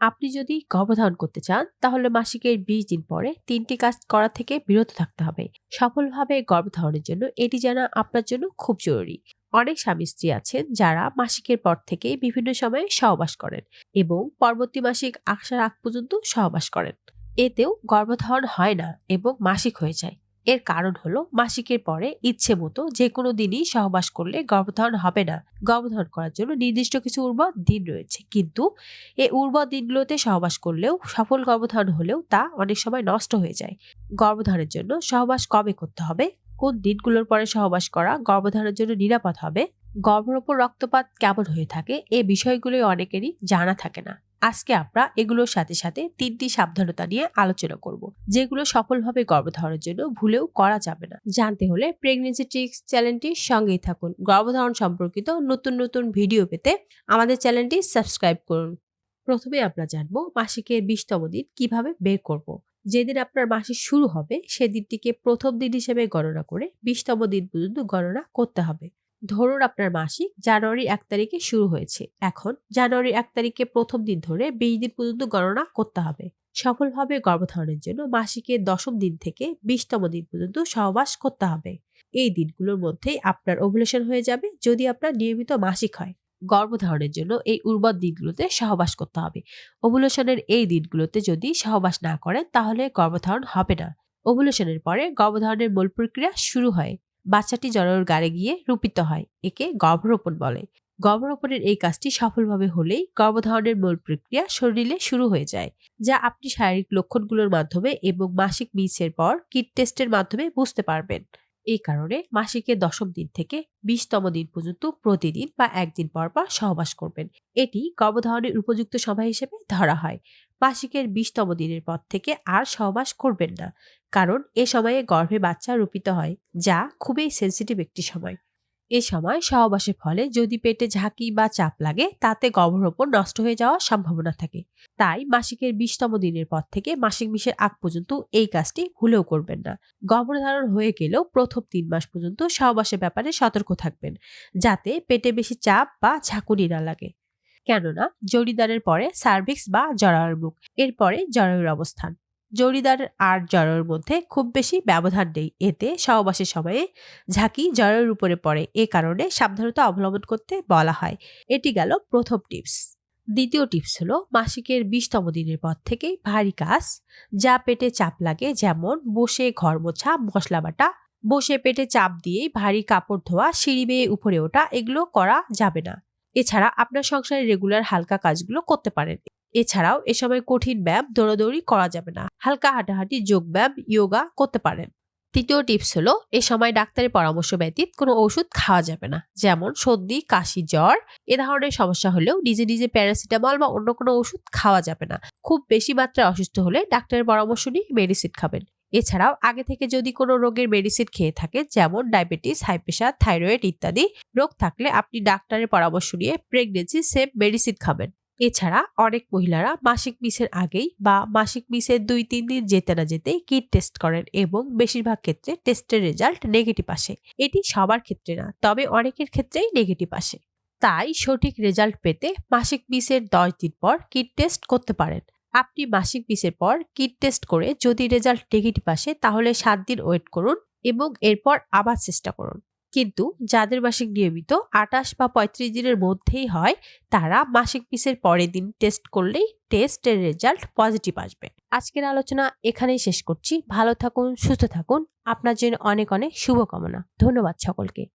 আপনি যদি গর্ভধারণ করতে চান, তাহলে মাসিকের বিশ দিন পরে তিনটি কাজ করা থেকে বিরত থাকতে হবে। সফলভাবে গর্ভধারণের জন্য এটি জানা আপনার জন্য খুব জরুরি। অনেক স্বামী স্ত্রী আছেন যারা মাসিকের পর থেকে বিভিন্ন সময়ে সহবাস করেন এবং পরবর্তী মাসিক আসার আগ পর্যন্ত সহবাস করেন। এতেও গর্ভধারণ হয় না এবং মাসিক হয়ে যায়। এর কারণ হলো মাসিকের পরে ইচ্ছে মতো যে কোনো দিনই সহবাস করলে গর্ভধারণ হবে না। গর্ভধারণ করার জন্য নির্দিষ্ট কিছু উর্বর দিন রয়েছে। কিন্তু এই উর্বর দিনগুলোতে সহবাস করলেও, সফল গর্ভধারণ হলেও তা অনেক সময় নষ্ট হয়ে যায়। গর্ভধারণের জন্য সহবাস কবে করতে হবে? কোন দিনগুলোর পরে সহবাস করা গর্ভধারণের জন্য নিরাপদ হবে? গর্ভের ওপর রক্তপাত কেমন হয়ে থাকে? এ বিষয়গুলোই অনেকেরই জানা থাকে না। আজকে আমরা এগুলোর সাথে সাথে তিনটি সাবধানতা নিয়ে আলোচনা করব, যেগুলো সফলভাবে গর্ভধারণের জন্য ভুলেও করা যাবে না। জানতে হলে প্রেগনেন্সি ট্রিক্স চ্যানেলটির সঙ্গেই থাকুন। গর্ভধারণ সম্পর্কিত নতুন নতুন ভিডিও পেতে আমাদের চ্যানেলটি সাবস্ক্রাইব করুন। প্রথমে আমরা জানব মাসিকের বিশতম দিন কীভাবে বের করব। যেদিন আপনার মাসিক শুরু হবে, সেদিনটিকে প্রথম দিন হিসেবে গণনা করে বিশতম দিন পর্যন্ত গণনা করতে হবে। ধরুন আপনার মাসিক জানুয়ারি এক তারিখে শুরু হয়েছে। এখন জানুয়ারি এক তারিখে প্রথম দিন ধরে বিশ দিন পর্যন্ত গণনা করতে হবে। সফলভাবে গর্ভধারণের জন্য মাসিকের দশম দিন থেকে বিশতম দিন পর্যন্ত সহবাস করতে হবে। এই দিনগুলোর মধ্যেই আপনার ওভুলেশন হয়ে যাবে যদি আপনার নিয়মিত মাসিক হয়। গর্ভধারণের জন্য এই উর্বর দিনগুলোতে সহবাস করতে হবে। ওভুলেশনের এই দিনগুলোতে যদি সহবাস না করেন তাহলে গর্ভধারণ হবে না। ওভুলেশনের পরে গর্ভধারণের মূল প্রক্রিয়া শুরু হয়। বাচ্চাটি জরায়ুর গাড়ে গিয়ে রূপিত হয়, একে গর্ভরোপণ বলে। গর্ভরোপণের এই কাজটি সফলভাবে হলেই গর্ভধারণের মূল প্রক্রিয়া শরীরে শুরু হয়ে যায়, যা আপনি শারীরিক লক্ষণগুলোর মাধ্যমে এবং মাসিক মিসের পর কিট টেস্টের মাধ্যমে বুঝতে পারবেন। এই কারণে মাসিকের দশম দিন থেকে বিশতম দিন পর্যন্ত প্রতিদিন বা একদিন পর পর সহবাস করবেন। এটি গর্ভধারণের উপযুক্ত সময় হিসেবে ধরা হয়। মাসিকের বিশতম দিনের পর থেকে আর সহবাস করবেন না, কারণ এ সময়ে গর্ভে বাচ্চা রূপিত হয়, যা খুবই সেন্সিটিভ একটি সময়। এ সময় সহবাসের ফলে যদি পেটে ঝাঁকি বা চাপ লাগে, তাতে গর্ভরোপণ নষ্ট হয়ে যাওয়ার সম্ভাবনা থাকে। তাই মাসিকের বিশতম দিনের পর থেকে মাসিক মিশের আগ পর্যন্ত এই কাজটি ভুলেও করবেন না। গর্ভধারণ হয়ে গেলেও প্রথম তিন মাস পর্যন্ত সহবাসের ব্যাপারে সতর্ক থাকবেন, যাতে পেটে বেশি চাপ বা ঝাঁকুনি না লাগে। কেননা জরিদারের পরে সার্ভিক্স বা জরায়ুর মুখ, এরপরে জরায়ুর অবস্থান। জরিদার আর জরায়ুর মধ্যে খুব বেশি ব্যবধান নেই। এতে সহবাসের সময়ে ঝাঁকি জরায়ুর উপরে পড়ে। এ কারণে সাবধানতা অবলম্বন করতে বলা হয়। এটি গেল প্রথম টিপস। দ্বিতীয় টিপস হলো মাসিকের বিশতম দিনের পর থেকে ভারী কাজ। যা পেটে চাপ লাগে যেমন বসে ঘর মোছা, মশলা বাটা, বসে পেটে চাপ দিয়েই ভারী কাপড় ধোয়া, সিঁড়ি বেয়ে উপরে ওঠা, এগুলো করা যাবে না। এছাড়া আপনার সংসারে রেগুলার হালকা কাজগুলো করতে পারেন। এছাড়াও এ সময় কঠিন ব্যায়াম দৌড়াদৌড়ি করা যাবে না। হালকা হাঁটাহাঁটি, যোগ ব্যায়াম ইয়োগা করতে পারেন। তৃতীয় টিপস হলো এ সময় ডাক্তারের পরামর্শ ব্যতীত কোনো ওষুধ খাওয়া যাবে না। যেমন সর্দি, কাশি, জ্বর, এ ধরনের সমস্যা হলেও নিজে নিজে প্যারাসিটামল বা অন্য কোনো ওষুধ খাওয়া যাবে না। খুব বেশি মাত্রায় অসুস্থ হলে ডাক্তারের পরামর্শ নিয়ে মেডিসিন খাবেন। এছাড়াও আগে থেকে যদি কোনো রোগের মেডিসিন খেয়ে থাকে, যেমন ডায়াবেটিস হাই প্রেশার থাইরয়েড ইত্যাদি রোগ থাকলে আপনি ডাক্তারের পরামর্শ নিয়ে প্রেগনেন্সি সেম মেডিসিন খাবেন। এছাড়া অনেক মহিলারা মাসিক মিসের আগেই বা মাসিক মিসের দুই, তিন দিন যেতে না যেতেই কিট টেস্ট করেন এবং বেশিরভাগ ক্ষেত্রে টেস্টের রেজাল্ট নেগেটিভ আসে। এটি সবার ক্ষেত্রে না, তবে অনেকের ক্ষেত্রেই নেগেটিভ আসে। তাই সঠিক রেজাল্ট পেতে মাসিক মিসের দশ দিন পর কিট টেস্ট করতে পারেন। আপনি মাসিক পিসের পর কিট টেস্ট করে যদি রেজাল্ট নেগেটিভ আসে, তাহলে সাত দিন ওয়েট করুন এবং এরপর আবার চেষ্টা করুন। কিন্তু যাদের মাসিক নিয়মিত আটাশ বা পঁয়ত্রিশ দিনের মধ্যেই হয়, তারা মাসিক পিসের পরের দিন টেস্ট করলেই টেস্টের রেজাল্ট পজিটিভ আসবে। আজকের আলোচনা এখানেই শেষ করছি। ভালো থাকুন, সুস্থ থাকুন। আপনার জন্য অনেক অনেক শুভকামনা। ধন্যবাদ সকলকে।